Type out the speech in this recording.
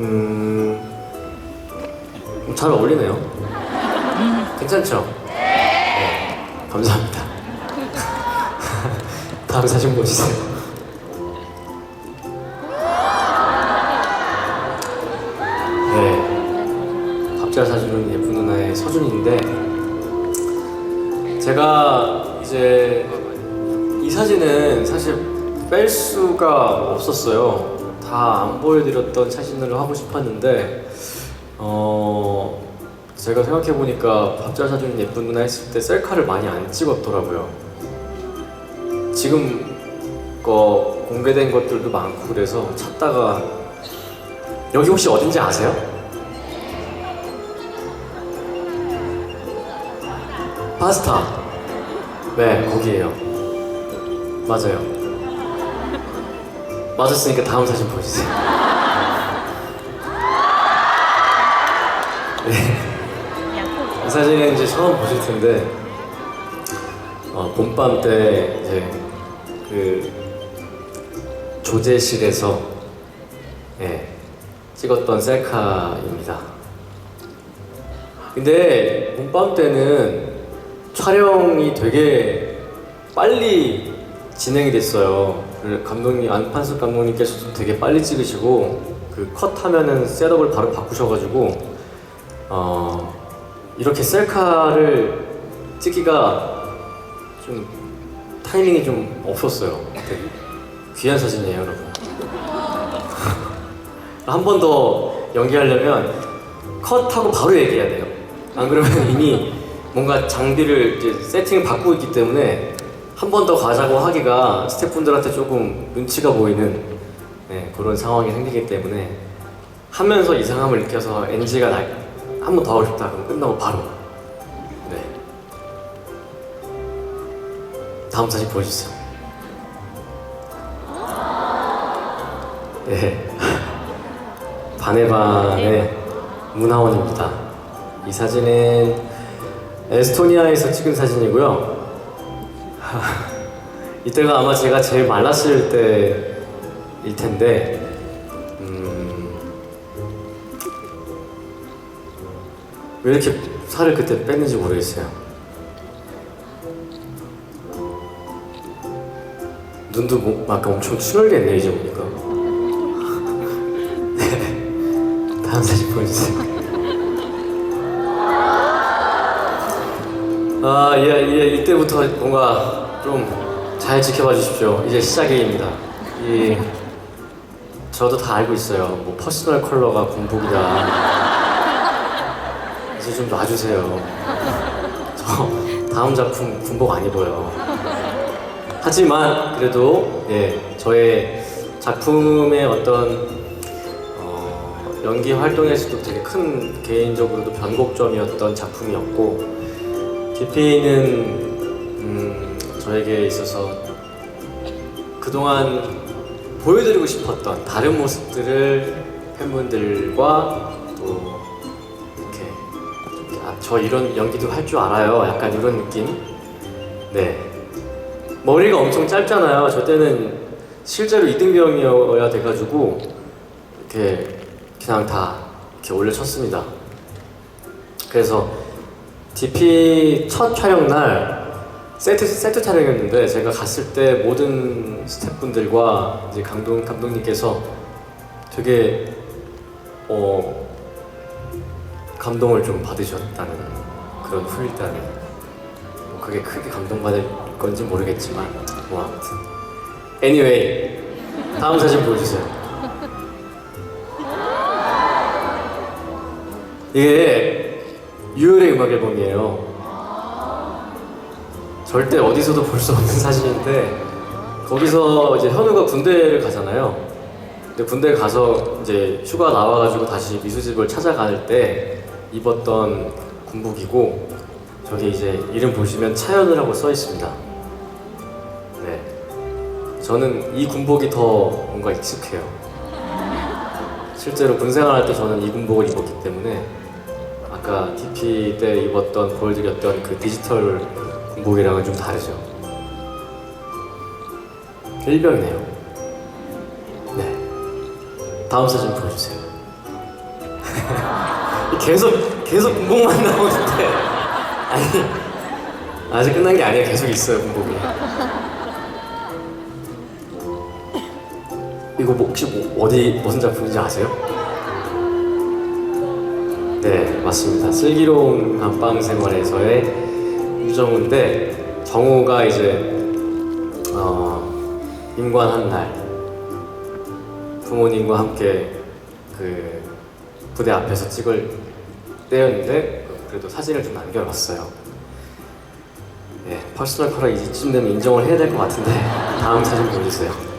음, 잘 어울리네요. 괜찮죠? 네, 감사합니다. 다음 사진 보시세요. 네, 밥잘 사주는 예쁜 누나의 서준인데 제가 이제 이 사진은 사실 뺄 수가 없었어요. 다 안 보여드렸던 사진을 하고 싶었는데 어 제가 생각해 보니까 밥잘 사주는 예쁜 누나 했을 때 셀카를 많이 안 찍었더라고요. 지금 거 공개된 것들도 많고 그래서 찾다가 여기 혹시 어딘지 아세요? 파스타. 네, 거기에요. 맞아요. 맞았으니까 다음 사진 보여주세요. 네. 이 사진은 이제 처음 보실 텐데, 어, 봄밤 때 이제 그 조제실에서 예, 찍었던 셀카입니다. 근데 봄밤 때는 촬영이 되게 빨리 진행이 됐어요. 그 감독님 안판수 감독님께서도 되게 빨리 찍으시고 그 컷 하면은 셋업을 바로 바꾸셔가지고 어 이렇게 셀카를 찍기가 좀 타이밍이 좀 없었어요. 되게 귀한 사진이에요, 여러분. 한 번 더 연기하려면 컷하고 바로 얘기해야 돼요. 안 그러면 이미 뭔가 장비를 이제 세팅을 바꾸고 있기 때문에 한 번 더 가자고 하기가 스태프분들한테 조금 눈치가 보이는 네, 그런 상황이 생기기 때문에 하면서 이상함을 느껴서 NG가 한 번 더 하고 싶다 그럼 끝나고 바로. 네. 다음 사진 보여주세요. 네. 반의 반의 문하원입니다. 이 사진은 에스토니아에서 찍은 사진이고요 이때가 아마 제가 제일 말랐을 때일 텐데 음, 왜 이렇게 살을 그때 뺐는지 모르겠어요. 눈도 뭐, 아까 엄청 충혈됐네 이제 보니까. 네. 다음 사진 보여주세요. 아, 예, 예, 이때부터 뭔가 좀 잘 지켜봐 주십시오. 이제 시작입니다. 이 저도 다 알고 있어요. 뭐 퍼스널 컬러가 군복이다. 이제 좀 놔주세요. 저 다음 작품 군복 안 입어요. 하지만 그래도 예, 저의 작품의 어떤 어, 연기 활동에서도 되게 큰 개인적으로도 변곡점이었던 작품이었고 DP는 음, 저에게 있어서 그동안 보여드리고 싶었던 다른 모습들을 팬분들과 또 이렇게 아, 저 이런 연기도 할 줄 알아요. 약간 이런 느낌. 네. 머리가 엄청 짧잖아요. 저 때는 실제로 이등병이어야 돼가지고 이렇게 그냥 다 이렇게 올려쳤습니다. 그래서 DP 첫 촬영 날 세트 세트 촬영이었는데 제가 갔을 때 모든 스태프분들과 이제 감독 감독님께서 되게 어 감동을 좀 받으셨다는 그런 후일담이 뭐 그게 크게 감동받을 건지 모르겠지만 뭐 아무튼 anyway 다음 사진 보여주세요. 이게 유열의 음악 앨범이에요. 절대 어디서도 볼 수 없는 사진인데 거기서 이제 현우가 군대를 가잖아요. 근데 군대 가서 이제 휴가 나와가지고 다시 미수집을 찾아갈 때 입었던 군복이고 저기 이제 이름 보시면 차연우라고 써 있습니다. 네, 저는 이 군복이 더 뭔가 익숙해요. 실제로 군 생활할 때 저는 이 군복을 입었기 때문에 아까 TP 때 입었던 보여드렸던 그 디지털 군복이랑은 좀 다르죠. 일병이네요. 네. 다음 사진 보여주세요. 계속 계속 군복만 나오는데 아니 아직 끝난 게 아니에요. 계속 있어요 군복이. 이거 뭐 혹시 뭐 어디 무슨 작품인지 아세요? 네 맞습니다. 슬기로운 안방 생활에서의 유정우인데 정우가 이제 어, 임관한 날 부모님과 함께 그 부대 앞에서 찍을 때였는데 그래도 사진을 좀 남겨놨어요. 네, 퍼스널 컬러 이쯤 되면 인정을 해야 될 것 같은데 다음 사진 보여주세요.